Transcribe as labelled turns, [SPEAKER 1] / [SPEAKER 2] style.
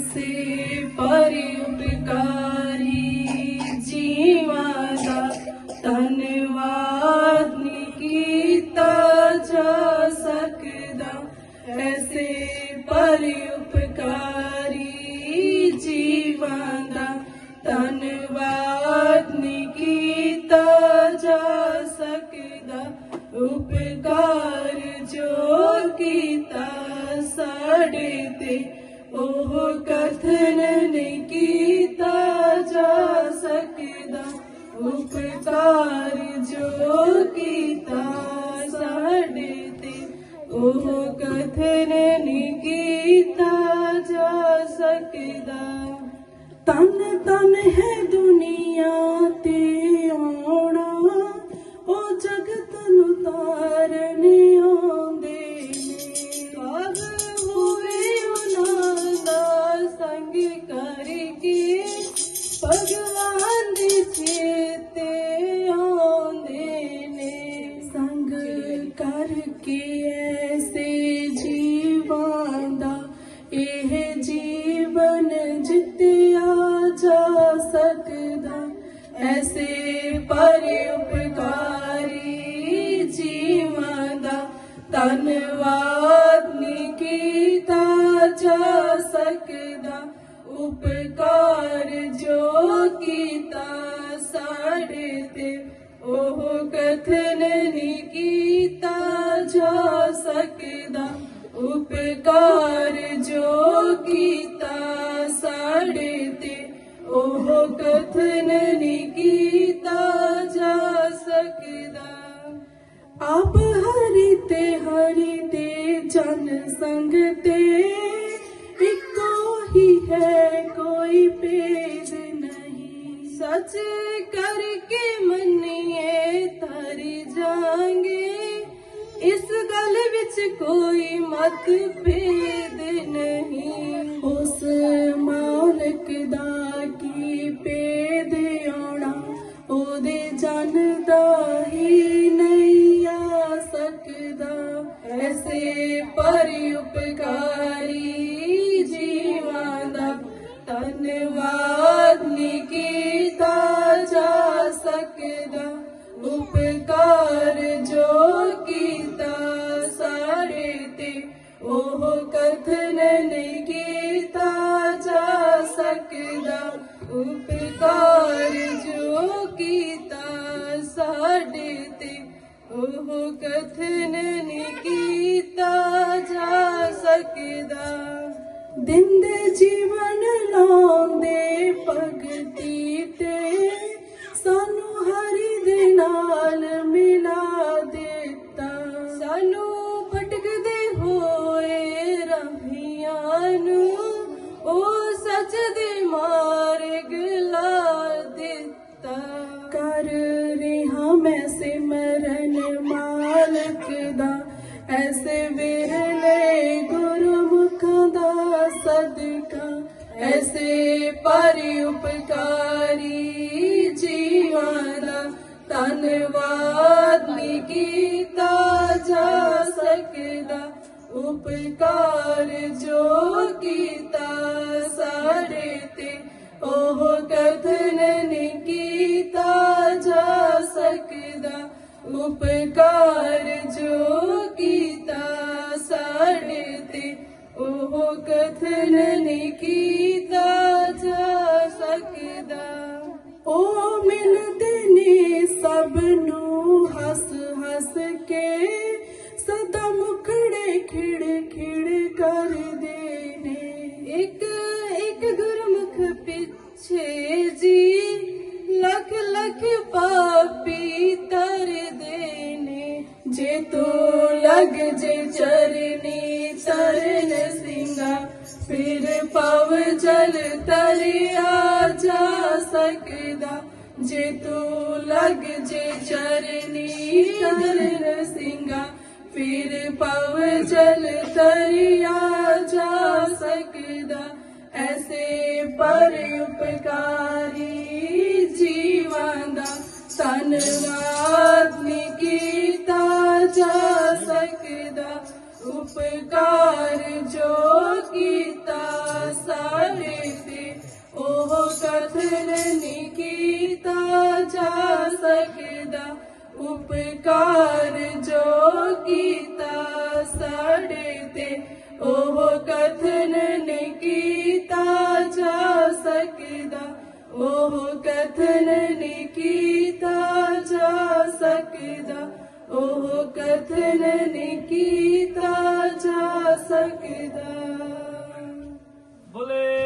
[SPEAKER 1] से पर उपकारी जीवादा धन्यवाद निकीता जा सकदा। ऐसे पर उपकारी जीवादा धन्यवाद निकीता जा सकदा। उपकार जो कीता साढ़े ते ਉਹ ਕਥਨ ਨਹੀਂ ਕੀਤਾ ਜਾ ਸਕਦਾ ਉਪਕਾਰ ਜੋ ਕੀਤਾ ऐसे जीवादा यह जीवन जितया जा सकदा। ऐसे पर उपकारी जीवादा धनवाद निकीता जा सकदा। उपकार जो किता साढ़े ओह कथन कीता जा सकदा, उपकार जो कीता साढ़े ते, ओह कथन नहीं कीता जा सकदा। आप हरि ते हरि ते जन संग ते इको ही है कोई पे ਸੱਚ ਕਰਕੇ ਮੰਨੀਏ, ਤਰ ਜਾਾਂਗੇ। ਇਸ ਗੱਲ ਵਿੱਚ ਕੋਈ ਮਤ ਭੇਦ ਨਹੀਂ। ਉਸ ਮਾਲਕ ਦਾ ਕੀ ਭੇਦ ਆਉਣਾ? ਉਹਦੇ ਜਨ ਹੀ ਨਹੀਂ ਆ ਸਕਦਾ। ਐਸੇ ਪਰਉਪਕਾਰੀ ਸਕਦਾ ਉਪਕਾਰ ਜੋ ਕੀਤਾ ਸਾਰੇ ਤੇ ਉਹ ਕਥਨ ਨਹੀਂ ਕੀਤਾ ਜਾ ਸਕਦਾ ਉਪਕਾਰ ਜੋ ਕੀਤਾ ਸਾਡੇ ਤੇ ਉਹ ਕਥਨ ਨਹੀਂ ਕੀਤਾ ਜਾ ਸਕਦਾ ਦਿੰਦੇ ਜੀਵਨ ਲਾਉਂਦੇ ਭਗਤੀ ਨਾਲ ਮਿਲਾ ਦਿੱਤਾ। ਸਾਨੂੰ ਭਟਕਦੇ ਹੋਏ ਰਹੀਆਂ ਨੂੰ ਉਹ ਸੱਚ ਦੇ ਮਾਰਗ ਲਾ ਦਿੱਤਾ। ਕਰ ਰਿਹਾ ਮੈਂ ਸਿਮਰਨ ਮਾਲਕ ਦਾ, ਐਸੇ ਵਿਰਲੇ ਗੁਰਮੁਖ ਦਾ ਸਦਕਾ, ਐਸੇ ਪਰਉਪਕਾਰੀ ਉਪਕਾਰੀ ਜੀਵਨ ਧੰਨਵਾਦ ਨਹੀਂ ਕੀਤਾ ਜਾ ਸਕਦਾ ਉਪਕਾਰ ਜੋ ਕੀਤਾ ਸਾਡੇ ਤੇ ਉਹ ਕਥਨ ਨਹੀਂ ਕੀਤਾ ਜਾ ਸਕਦਾ ਉਪਕਾਰ लाग जे चरनी चरण सिंगा, फिर पव जल तरिया जा सकदा। जे तू लग जे चरनी चरण सिंगा, फिर पव जल तरिया जा सकदा। ऐसे पर उपकारी जीवांदा तनवाद निकीता जा ਸਕਦਾ ਉਪਕਾਰ ਜੋ ਕੀਤਾ ਸਾਡੇ ਉਹ ਕਥਨ ਨਹੀਂ ਕੀਤਾ ਜਾ ਸਕਦਾ ਉਪਕਾਰ ਜੋ ਕੀਤਾ ਸਾਡੇ ਤੇ ਉਹ ਕਥਨ ਨਹੀਂ ਕੀਤਾ ਜਾ ਸਕਦਾ ਉਹ ਕਥਨ कथन निकीता जा सकदा।
[SPEAKER 2] बोले